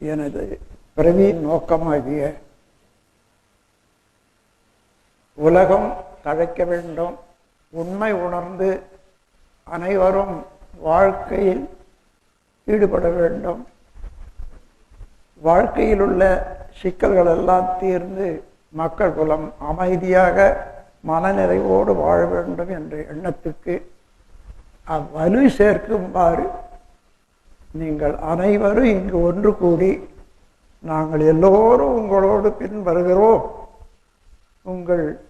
எனது பிறவி நோக்கமாகிய உலகம் தழைக்க வேண்டும் உண்மை உணர்ந்து அனைவரும் வாழ்க்கையில் ஈடுபட வேண்டும். வாழ்க்கையில் உள்ள சிக்கல்கள் எல்லாம் தீர்ந்து மக்கள் குலம் அமைதியாக மனநிறைவோடு வாழ வேண்டும் என்ற எண்ணத்துக்கு அவ்வலு சேர்க்கும்பாறு நீங்கள் அனைவரும் இங்கு ஒன்று கூடி நாங்கள் எல்லோரும் உங்களோடு பின் வருகிறோம். உங்கள்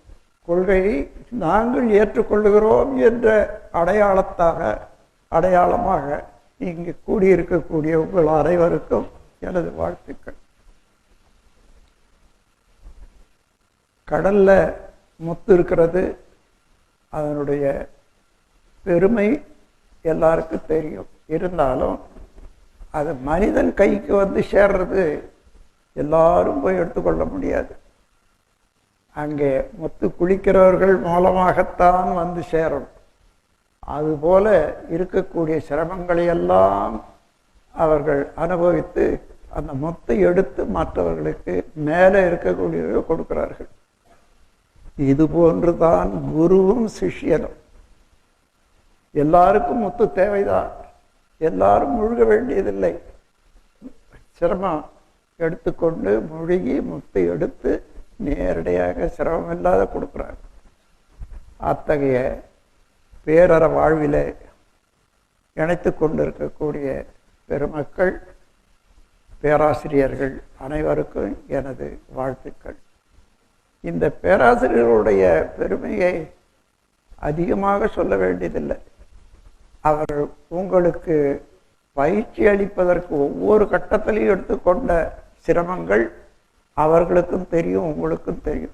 கொள்கையை நாங்கள் ஏற்றுக்கொள்ளுகிறோம் என்ற அடையாளத்தாக அடையாளமாக இங்கு கூடியிருக்கக்கூடிய உங்கள் அனைவருக்கும் எனது வாழ்த்துக்கள். கடல்ல முத்து இருக்கிறது. அதனுடைய பெருமை எல்லாருக்கும் தெரியும். இருந்தாலும் அது மனிதன் கைக்கு வந்து சேர்றது எல்லாரும் போய் எடுத்துக்கொள்ள முடியாது. அங்கே முத்து குளிக்கிறவர்கள் மூலமாகத்தான் வந்து சேரணும். அதுபோல இருக்கக்கூடிய சிரமங்களை எல்லாம் அவர்கள் அனுபவித்து அந்த முத்தை எடுத்து மற்றவர்களுக்கு மேலே இருக்கக்கூடியவை கொடுக்கிறார்கள். இது போன்றுதான் குருவும் சிஷ்யனும். எல்லாருக்கும் முத்து தேவைதான். எல்லாரும் முழுக வேண்டியதில்லை. சிரமம் எடுத்துக்கொண்டு முழுகி முத்தை எடுத்து நேரடியாக சிரமம் இல்லாத கொடுக்குறாங்க. அத்தகைய பேரற வாழ்வில் இணைத்து கொண்டிருக்கக்கூடிய பெருமக்கள் பேராசிரியர்கள் அனைவருக்கும் எனது வாழ்த்துக்கள். இந்த பேராசிரியர்களுடைய பெருமையை அதிகமாக சொல்ல வேண்டியதில்லை. அவர் உங்களுக்கு பயிற்சி அளிப்பதற்கு ஒவ்வொரு கட்டத்திலையும் எடுத்துக்கொண்ட சிரமங்கள் அவர்களுக்கும் தெரியும் உங்களுக்கும் தெரியும்.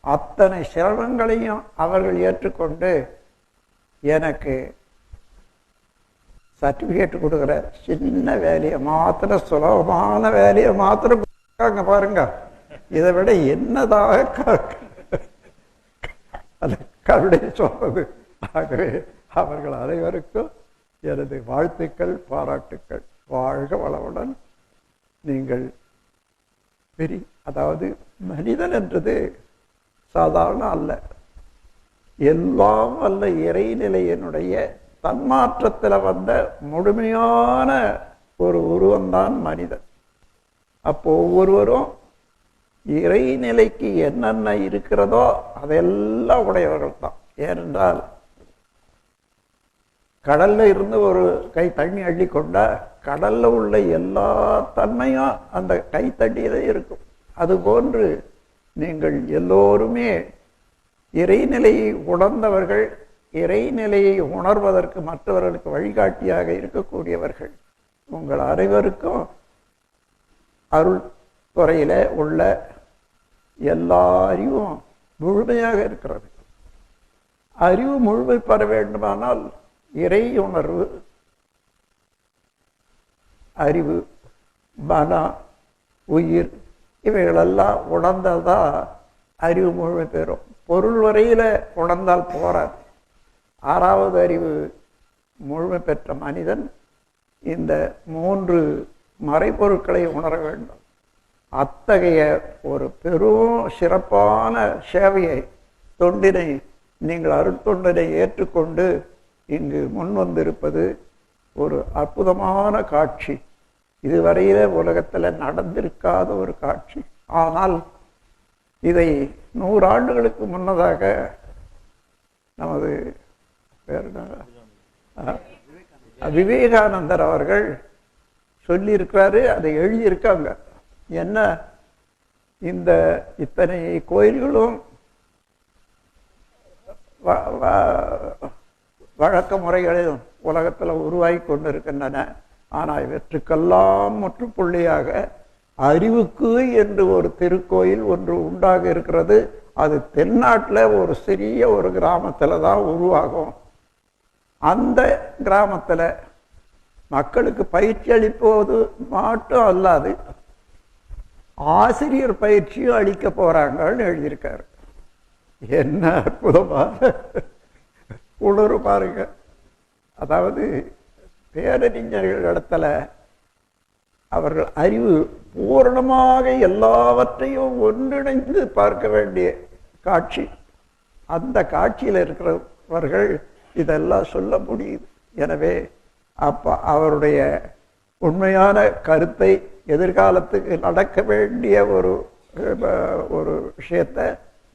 அத்தனை சிரமங்களையும் அவர்கள் ஏற்றுக்கொண்டு எனக்கு சர்டிஃபிகேட் கொடுக்குற சின்ன வேலையை மாத்திர சுலபமான வேலையை மாத்திரம் கொடுக்காங்க பாருங்க. இதை விட என்னதாக க- அது சொல்வது. ஆகவே அவர்கள் அனைவருக்கும் எனது வாழ்த்துக்கள் பாராட்டுக்கள். வாழ்க வளமுடன். நீங்கள் பெரிய அதாவது மனிதன் என்றது சாதாரண அல்ல. எல்லாம் அல்ல இறைநிலையினுடைய தன்மாற்றத்தில் வந்த முழுமையான ஒரு உருவம்தான் மனிதன். அப்போ ஒவ்வொருவரும் இறைநிலைக்கு என்னென்ன இருக்கிறதோ அதெல்லாம் உடையவர்கள் தான் ஏனென்றால் கடல்ல இருந்து ஒரு கை தண்ணி அள்ளி கொண்டா கடல்ல உள்ள எல்லா தன்மையும் அந்த கை தண்ணியில இருக்கும். அதுபோன்று நீங்கள் எல்லோருமே இறைநிலையை உணர்ந்தவர்கள் இறைநிலையை உணர்வதற்கு மற்றவர்களுக்கு வழிகாட்டியாக இருக்கக்கூடியவர்கள். உங்கள் அனைவருக்கும் அருள் துறையில உள்ள எல்லா அறிவும் முழுமையாக இருக்கிறது. அறிவு முழுமை பெற வேண்டுமானால் இறை உணர்வு அறிவு மனம் உயிர் இவைகளெல்லாம் உணர்ந்தால்தான் அறிவு முழுமை பெறும். பொருள் வரையில உணர்ந்தால் போராது. ஆறாவது அறிவு முழுமை பெற்ற மனிதன் இந்த மூன்று மறைபொருட்களை உணர வேண்டும். அத்தகைய ஒரு பெரும் சிறப்பான சேவையை தொண்டினை நீங்கள் அருட்தொண்டினை ஏற்றுக்கொண்டு இங்கு முன் வந்திருப்பது ஒரு அற்புதமான காட்சி. இதுவரையில உலகத்தில் நடந்திருக்காத ஒரு காட்சி. ஆனால் இதை நூறாண்டுகளுக்கு முன்னதாக நமது பேர் விவேகானந்தர் அவர்கள் சொல்லியிருக்கிறாரு அதை எழுதியிருக்காங்க. என்ன? இந்த இத்தனை கோயில்களும் வழக்க முறைகளையும் உலகத்தில் உருவாகி கொண்டிருக்கின்றன. ஆனால் இவற்றுக்கெல்லாம் முற்றுப்புள்ளியாக அறிவுக்கு என்று ஒரு திருக்கோயில் ஒன்று உண்டாக இருக்கிறது. அது தென்னாட்டில் ஒரு சிறிய ஒரு கிராமத்தில் தான் உருவாகும். அந்த கிராமத்தில் மக்களுக்கு பயிற்சி அளிப்பது மட்டும் அல்லாது ஆசிரியர் பயிற்சியும் அளிக்க போறாங்கன்னு எழுதியிருக்காரு. என்ன அற்புதமாக உணர்வு பாருங்க. அதாவது பேரறிஞர்கள் இடத்துல அவர்கள் அறிவு பூரணமாக எல்லாவற்றையும் ஒன்றிணைந்து பார்க்க வேண்டிய காட்சி. அந்த காட்சியில் இருக்கிறவர்கள் இதெல்லாம் சொல்ல முடியுது. எனவே அப்போ அவருடைய உண்மையான கருத்தை எதிர்காலத்துக்கு நடக்க வேண்டிய ஒரு ஒரு விஷயத்தை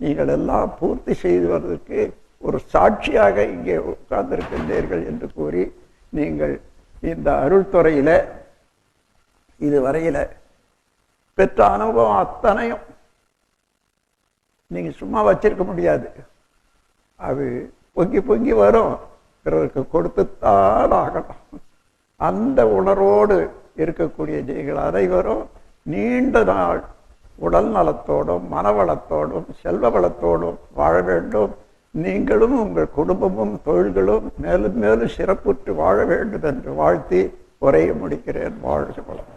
நீங்கள் எல்லாம் பூர்த்தி செய்து வருவதற்கு ஒரு சாட்சியாக இங்கே உட்கார்ந்திருக்கின்றீர்கள் என்று கூறி நீங்கள் இந்த அருள்துறையில் இதுவரையில் பெற்ற அனுபவம் அத்தனையும் நீங்கள் சும்மா வச்சிருக்க முடியாது. அது பொங்கி பொங்கி வரும். பிறருக்கு கொடுத்துத்தான் ஆகணும். அந்த உணர்வோடு இருக்கக்கூடிய நீங்கள் அனைவரும் நீண்ட நாள் உடல் நலத்தோடும் மனவளத்தோடும் செல்வ வளத்தோடும் வாழ வேண்டும். நீங்களும் உங்கள் குடும்பமும் தொழில்களும் மேலும் மேலும் சிறப்புற்று வாழ வேண்டும் என்று வாழ்த்தி உரையை முடிக்கிறேன். வாழ்க வளம்